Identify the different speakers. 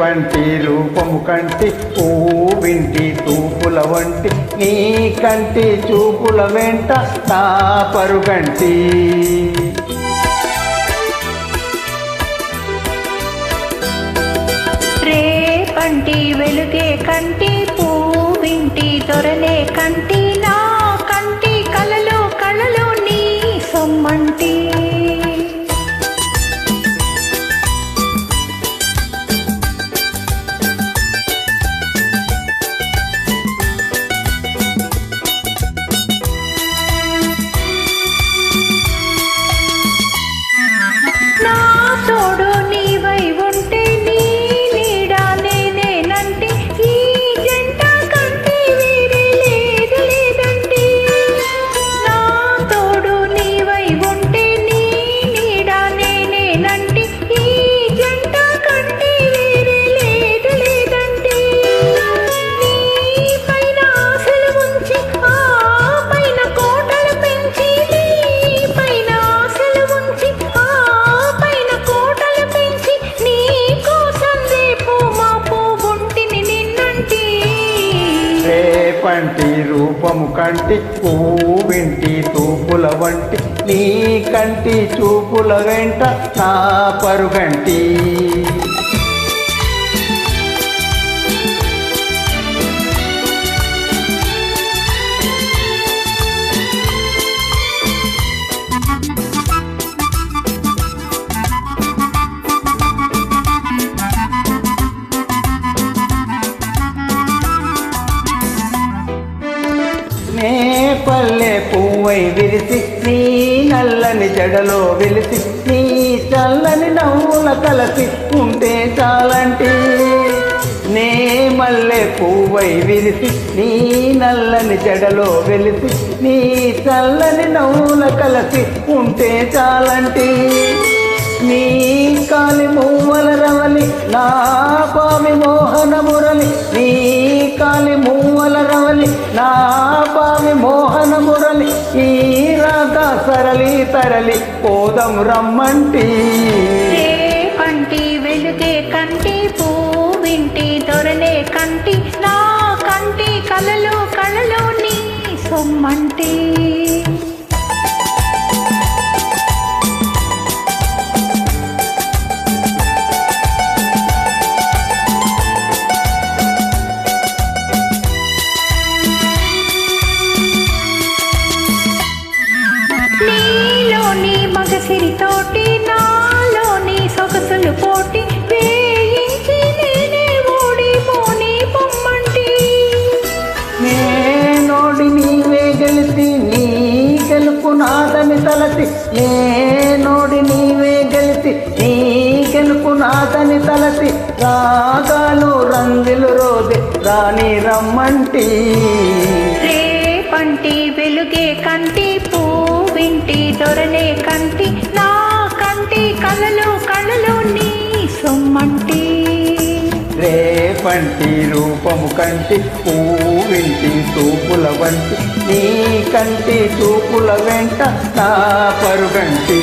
Speaker 1: కంటి రూపము కంటి వింటి తూపుల వంటి నీ కంటి చూపుల వెంట నా పరుగంటి.
Speaker 2: రేపంటి వెలుగే కంటి పూవింటి దొరలే తొరలే కంటి
Speaker 1: రూపము కంటి వింటి తూపుల వంటి నీ కంటి చూపుల వెంట నా పరుగంటి. పువ్వై విరిసి నీ నల్లని జడలో వెలిసి నీ చల్లని నవ్వుల కలసి ఉంటే చాలంటి. నే మల్లె పువ్వై విరిసి నీ నల్లని జడలో వెలిసి నీ చల్లని నవ్వుల కలసి ఉంటే చాలంటి. నీ కాలి మూవల రవలి నా పామి మోహన మురళి. నీ కాలి మూవల రవలి నా పామి మోహన మురళి. ఈ రాగా సరళి తరలి పోదం రమ్మంటి.
Speaker 2: రేపంటి వెలుగే కంటి పూవింటి దొరలే కంటి. నా కంటి కలలో కళలో నీ సొమ్మంటి. నీలోని మగసిరి తోటి నాలోని సొగసులు పోటీ వేయించి నేనే ఓడిపోని పొమ్మంటి
Speaker 1: నేనోడి నీవే గెలిచి నీ గెలుపు నాదని తలసి నేనోడి నీవే గెలిచి నీ గెలుపు నాదని తలసి రాగాలు రంగులు రోది రాని రమ్మంటి.
Speaker 2: రేపంటి వెలుగే కంటి పూవింటి దొరలే కంటి నా కంటి కలలు కళలు నీ సొమ్మంటి.
Speaker 1: రేపంటి రూపము కంటి పూవింటి చూపుల వంటి నీ కంటి చూపుల వెంట నా పరుగంటి.